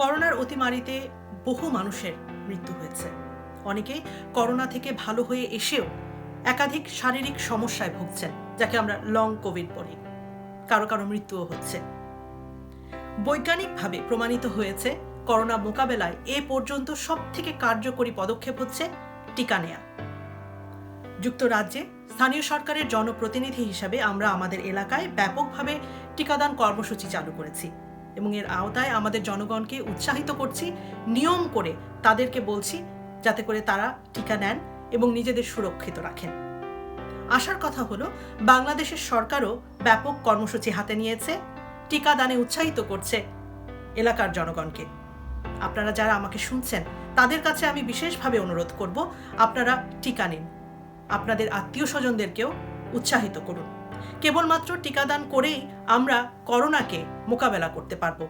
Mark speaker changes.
Speaker 1: মহামারীতে বহু মানুষের মৃত্যু হয়েছে। অনেকে করোনা থেকে ভালো হয়ে এসেও একাধিক শারীরিক সমস্যায় ভুগছেন, যাকে আমরা লং কোভিড বলি। কারও কারও মৃত্যুও হচ্ছে। বৈজ্ঞানিকভাবে প্রমাণিত হয়েছে, করোনা মোকাবেলায় এ পর্যন্ত সব থেকে কার্যকরী পদক্ষেপ হচ্ছে টিকা নেয়া। যুক্তরাজ্যে স্থানীয় সরকারের জনপ্রতিনিধি হিসাবে আমরা আমাদের এলাকায় ব্যাপকভাবে টিকাদান কর্মসূচি চালু করেছি। এবং এর আওতায় আমাদের জনগণকে উৎসাহিত করছি, নিয়ম করে তাদেরকে বলছি যাতে করে তারা টিকা নেন এবং নিজেদের সুরক্ষিত রাখেন। আসার কথা হলো, বাংলাদেশের সরকারও ব্যাপক কর্মসূচি হাতে নিয়েছে, টিকাদানে উৎসাহিত করছে এলাকার জনগণকে। আপনারা যারা আমাকে শুনছেন, তাদের কাছে আমি বিশেষভাবে অনুরোধ করব, আপনারা টিকা নিন। আপনাদের আত্মীয় স্বজনদেরকেও উৎসাহিত করুন। কেবলমাত্র টিকাদান করেই আমরা করোনাকে মোকাবেলা করতে পারব।